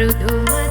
ฤดู